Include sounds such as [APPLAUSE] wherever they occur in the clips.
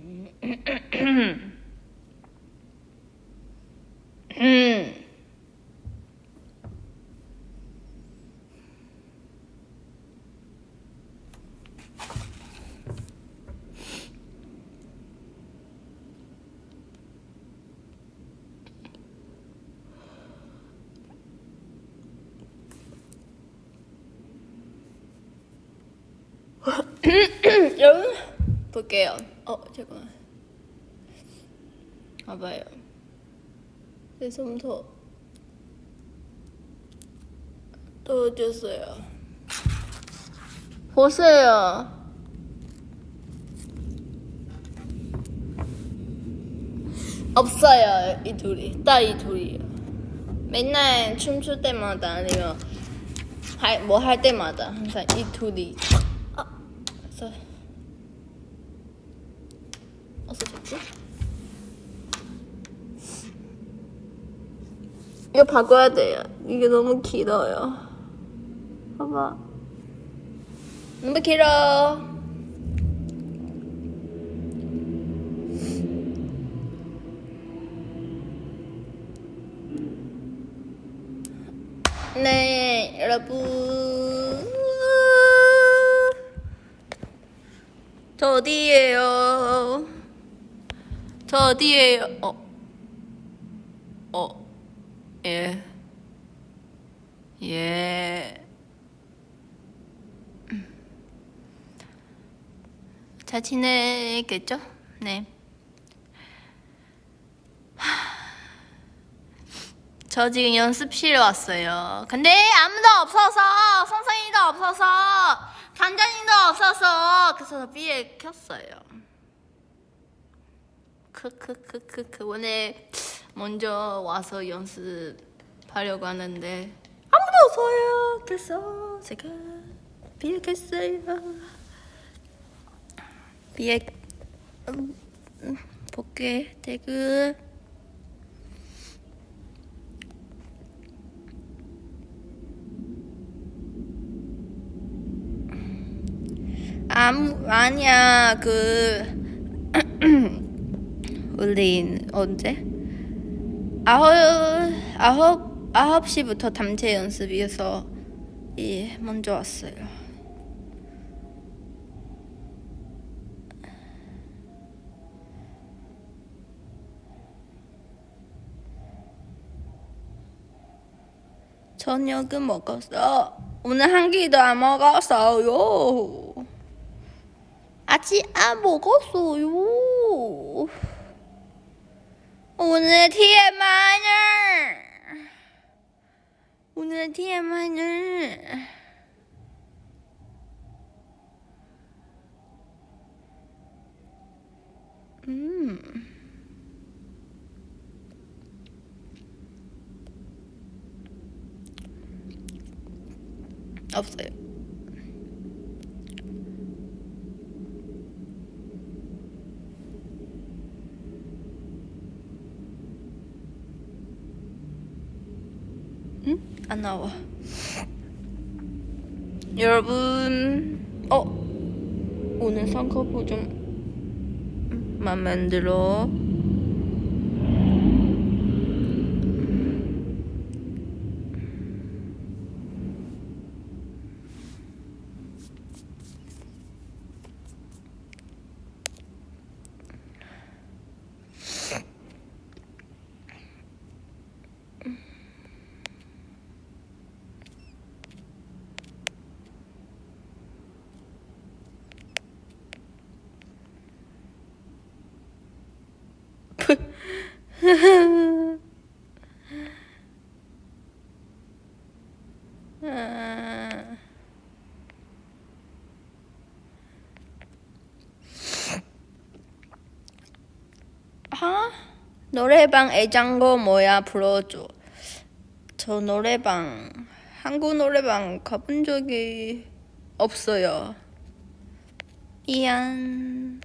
음. 여러분 [CLEARS THROAT] [CLEARS THROAT] 볼게요. 어 잠깐만. 봐봐요. 내 손도 떨어졌어요. 보세요. 없어요 이 둘이 딱 이 둘이에요. 맨날 춤출 때마다 아니면 뭐할 때마다 항상 이 둘이 아, 그래서 잡지? 이거 바꿔야 돼요. 이게 너무 길어요. 봐봐. 너무 길어. 네, 여러분. 저 어디에요? 저 어디에요? 어. 어. 예. 예. 잘 지내겠죠? 네. 저 지금 연습실에 왔어요. 근데 아무도 없어서, 선생님도 없어서, 단장님도 없어서, 그래서 삐에 켰어요. 크크크크크. 오늘 먼저 와서 연습하려고 하는데, 아무도 없어요. 그래서 제가 켰어요. 삐에, 음, 음, 볼게. 대그. 아무 아니야 그 [CLEARS THROAT] 우리 언제 아홉 아홉 시부터 단체 연습이어서 예 먼저 왔어요. 저녁은 먹었어. 오늘 한 끼도 안 먹었어요. 아직 안 먹었어요. 오늘 TMI는 오늘 TMI는 음 없어요. 응? 안 나와. 여러분, 어 오늘 선커프 좀 맘에 안 들어. 아. 아, 노래방 애장고 뭐야 불러줘. 저 노래방 한국 노래방 가본 적이 없어요. 미안.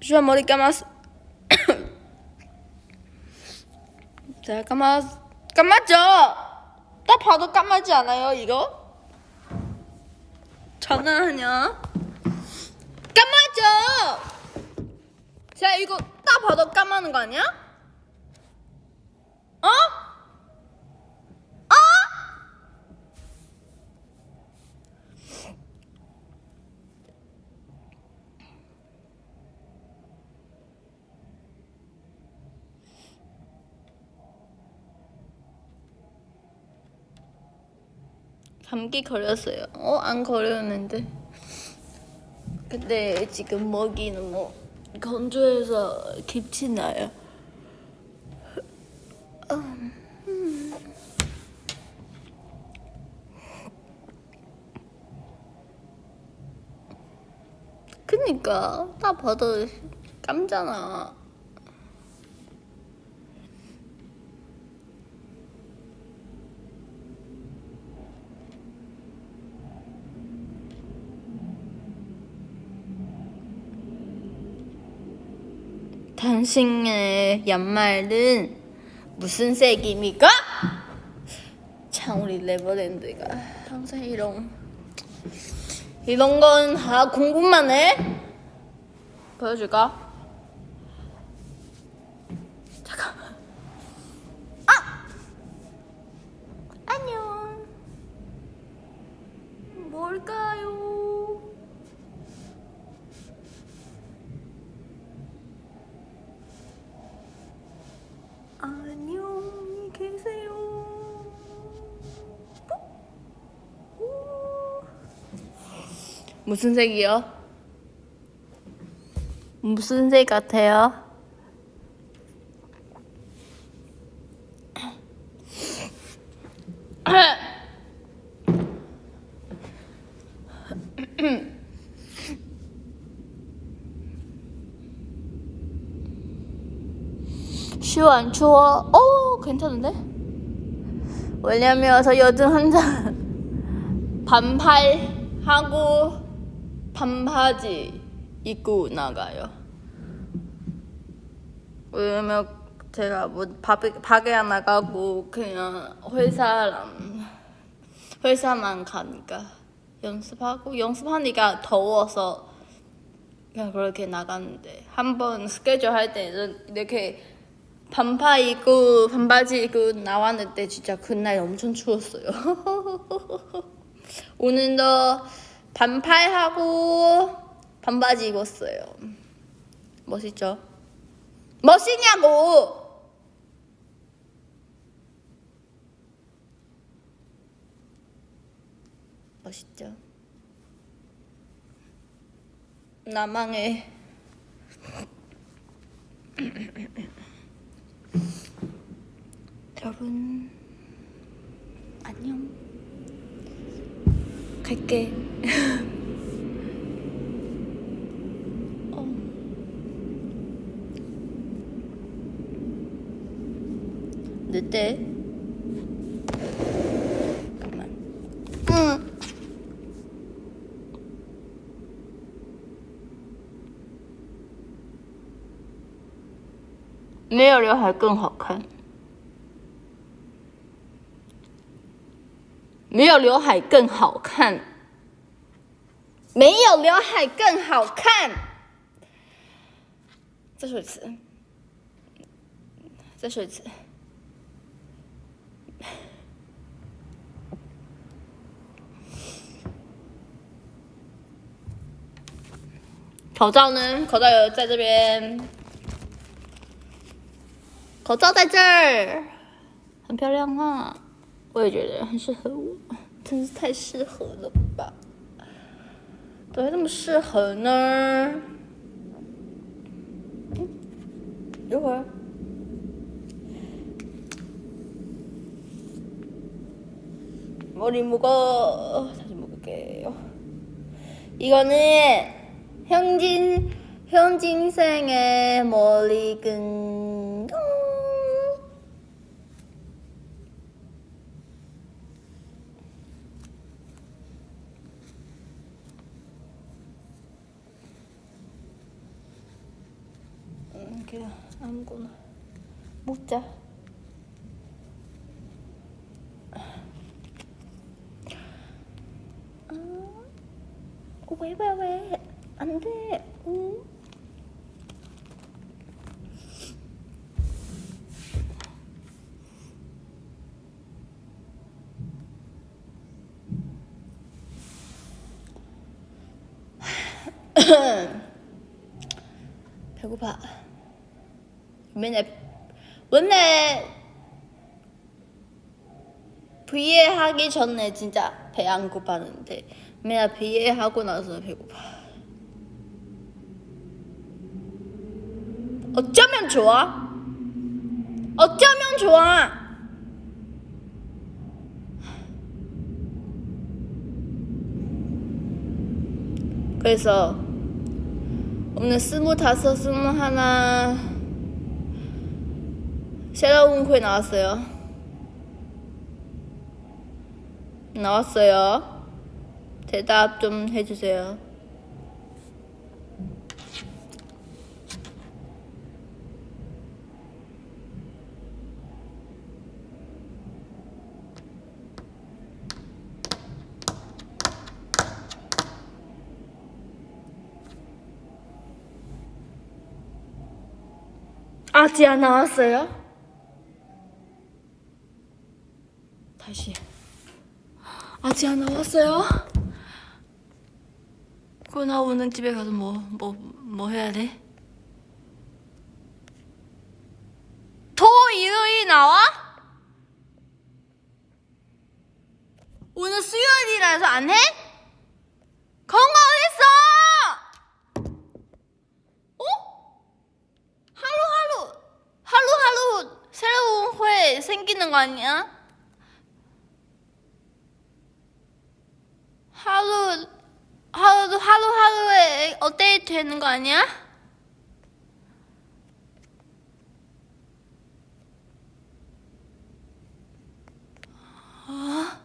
슈아 [COUGHS] 머리 감았어. [COUGHS] 자, 감았, 감았죠? 딱 봐도 감았지 않아요, 이거? 장난하냐? 까마죠! 제가 이거 딱 봐도 까마는 거 아니야? 어? 어? 감기 걸렸어요. 어? 안 걸렸는데. 근데 지금 먹이는 뭐 건조해서 기침 나요. 음. 그니까 딱 봐도 깜잖아. 당신의 양말은 무슨 색입니까? 참 우리 레버랜드가 항상 이런 이런 건다 궁금만 해. 보여줄까? 잠깐만. 아! 안녕. 뭘까요? 안녕히 계세요. 오. 무슨 색이요? 무슨 색 같아요? [COUGHS] 추워 안 추워? 어 괜찮은데? 왜냐면 저 요즘 항상 반팔 하고 반바지 입고 나가요. 왜냐면 제가 뭐 밖에, 밖에 안 나가고 그냥 회사랑 회사만 가니까 연습하고 연습하니까 더워서 그냥 그렇게 나갔는데 한 번 스케줄 할 때는 이렇게 반팔 입고 반바지 입고 나왔는데 진짜 그날 엄청 추웠어요. [LAUGHS] 오늘도 반팔하고 반바지 입었어요. 멋있죠? 멋있냐고! 멋있죠? 나망해. [CLEARS THROAT] 여러분 안녕. 哦。没有刘海更好。没有刘海更好看，没有刘海更好看。再说一次，再说一次。口罩呢？口罩有在这边，口罩在这儿，很漂亮啊。我也觉得很适合我，真是太适合了吧？怎么会这么适合呢？嗯，一会儿。 머리 묶어 다시 묶을게요. 이거는 현진 현진생의 머리끈. 묶자. 왜, 왜, 왜? 안 돼. 응? [COUGHS] 배고파. 맨날 원래 VA 하기 전에 진짜 배 안 고팠는데 맨날 VA 하고 나서 배고파. 어쩌면 좋아? 어쩌면 좋아? 그래서 오늘 스물다섯, 스물하나 새로운 회 나왔어요. 나왔어요. 대답 좀 해주세요. 아직 안 나왔어요? 다시. 아직 안 나왔어요? 그거 나 오늘 집에 가서 뭐, 뭐, 뭐 해야 돼? 토, 일요일 나와? 오늘 수요일이라서 안 해? 거 어딨어? 어? 하루하루, 하루하루 새로운 회 생기는 거 아니야? 하루, 하루, 하루 하루에 업데이트 되는 거 아니야? 아.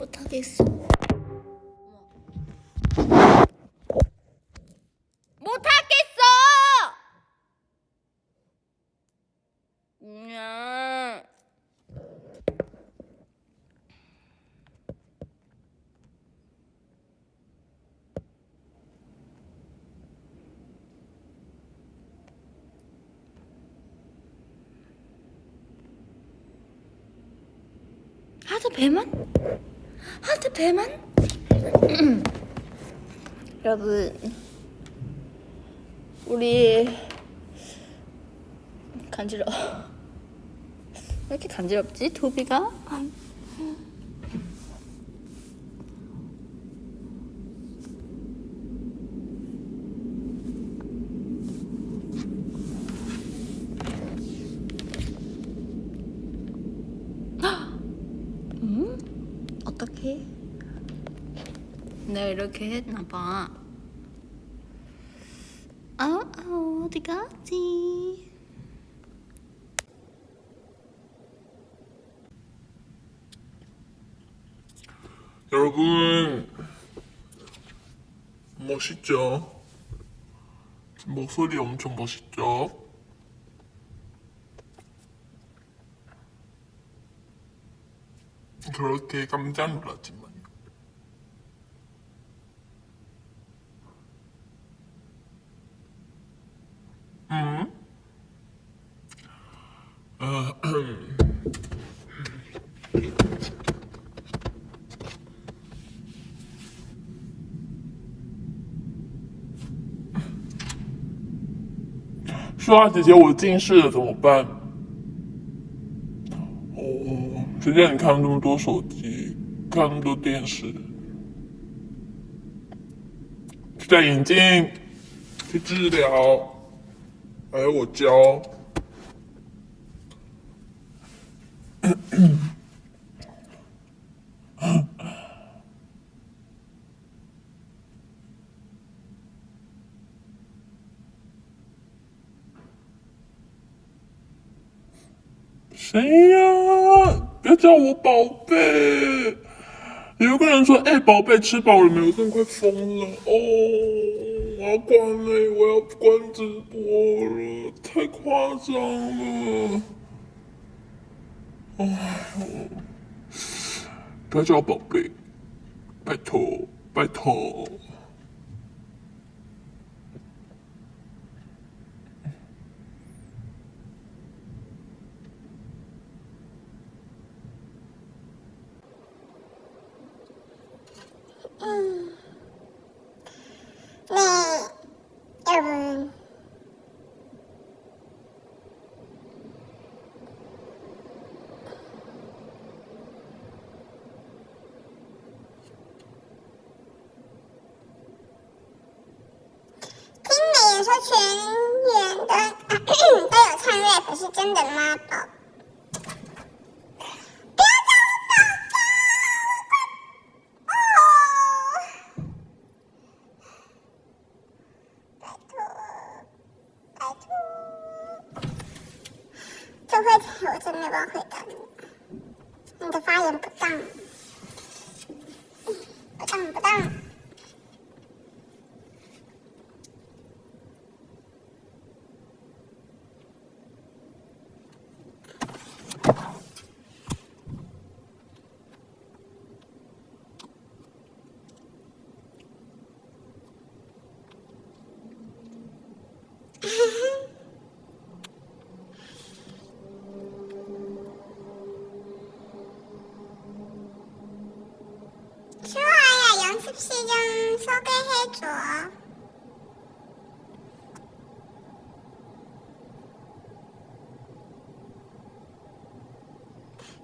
못하겠어. 못하겠어! 그냥 하드 배만? 하드 배만? [CLEARS THROAT] 여러분 우리 간지러 [LAUGHS] 왜 이렇게 간지럽지 도비가? 음? 어떻게? 이렇게 했나 봐. 어, 어, 어디 갔지? 여러분 멋있죠? 목소리 엄청 멋있죠? 그렇게 깜짝 놀랐지 说啊，姐姐，我近视了怎么办？哦，谁叫你看那么多手机，看那么多电视？去戴眼镜，去治疗，还有我教。谁呀？不要叫我宝贝！有个人说：“哎、宝贝，吃饱了没有？”我真的快疯了哦！我要关了，我要关直播了，太夸张了！哎呦，不要叫我宝贝，拜托，拜托。题我真没办法回答你，你的发言不当，不当不当。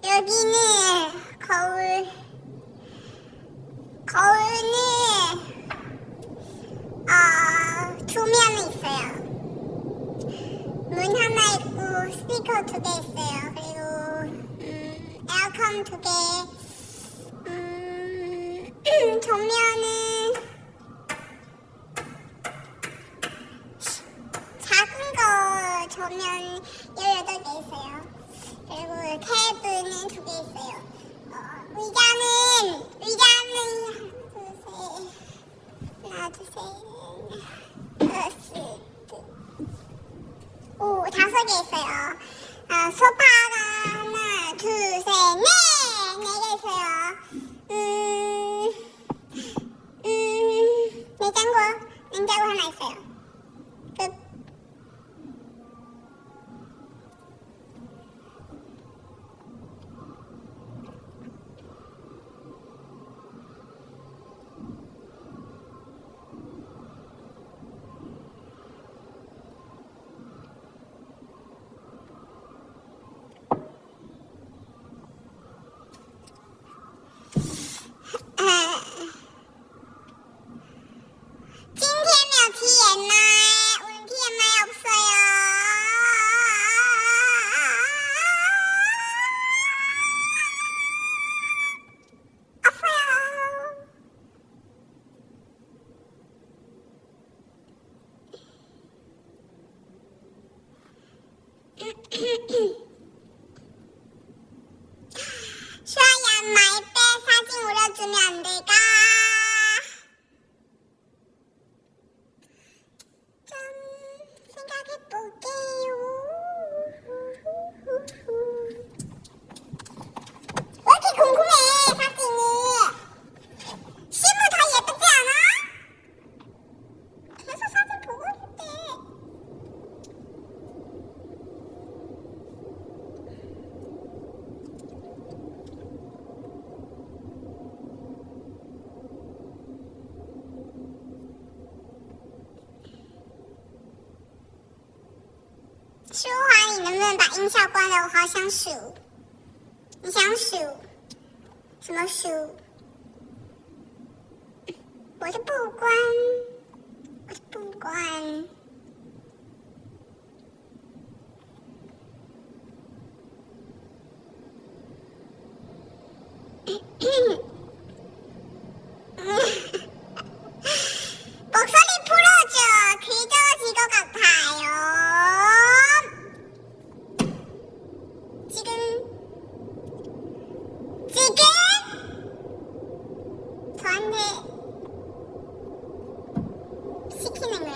여기는 거울, 거울은 어, 두 면이 있어요. 문 하나 있고 스피커 두 개 있어요. 그리고 음, 에어컨 두 개. 음, [CLEARS THROAT] 전면은 거 전면 18개 있어요. 그리고 탭은 두 개 있어요. 어, 의자는 의자는 하나 둘 셋 하나 둘셋 오 다섯 개 있어요. 아, 소파가 하나 둘 셋 넷 네 개 있어요. 음, 음, 냉장고, 냉장고 하나 있어요. 能不能把音效关了？我好想数。你想数？什么数？我就不关，我就不关。 시키는 거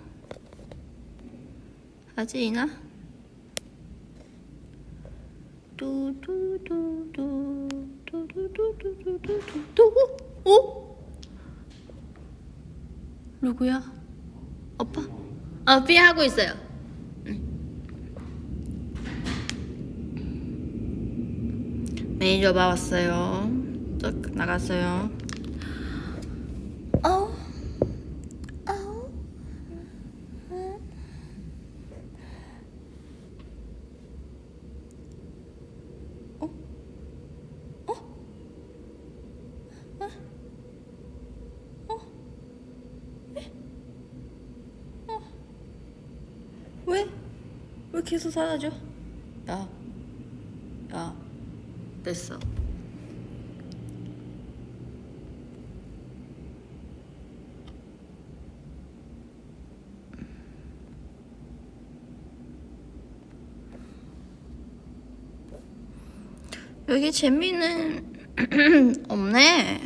뚜뚜뚜뚜 뚜뚜뚜뚜뚜뚜 오? 누구야? 오빠? 아, 삐 하고 있어요. 매니저 봐 왔어요. 또 나갔어요. 어? 어? 어? 어? 어? 어? 에? 어? 왜? 왜 계속 사라져? 야, 야, 됐어. 여기 재미는 [CLEARS THROAT] 없네.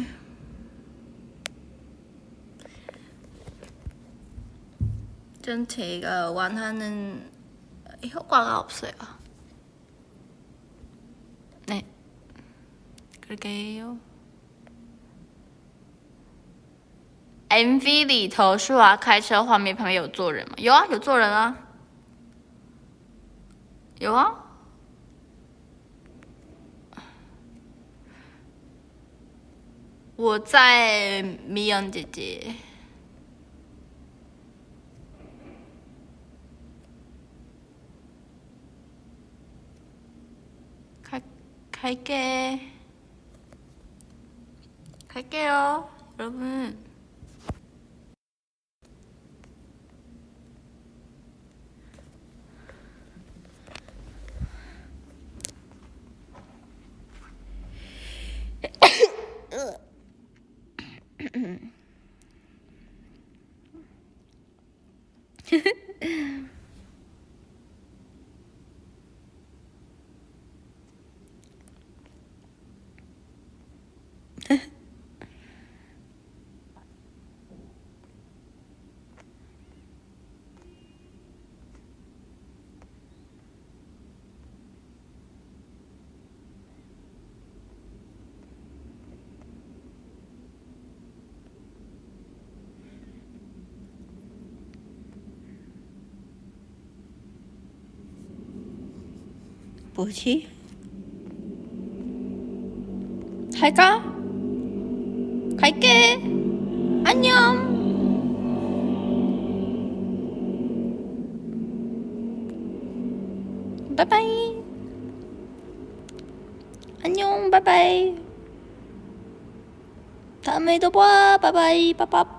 전 제가 원하는 효과가 없어요. 네. 그러게요. MV 里头舒华开车画面旁边有坐人吗？有啊，有坐人啊。有啊。我在米阳姐姐。 갈게. 갈게요, 여러분. [LAUGHS] 뭐지? 갈까? 갈게. 안녕. 바이바이. 안녕, 바이바이. 다음에 또 봐. 바이바이. 빠빠.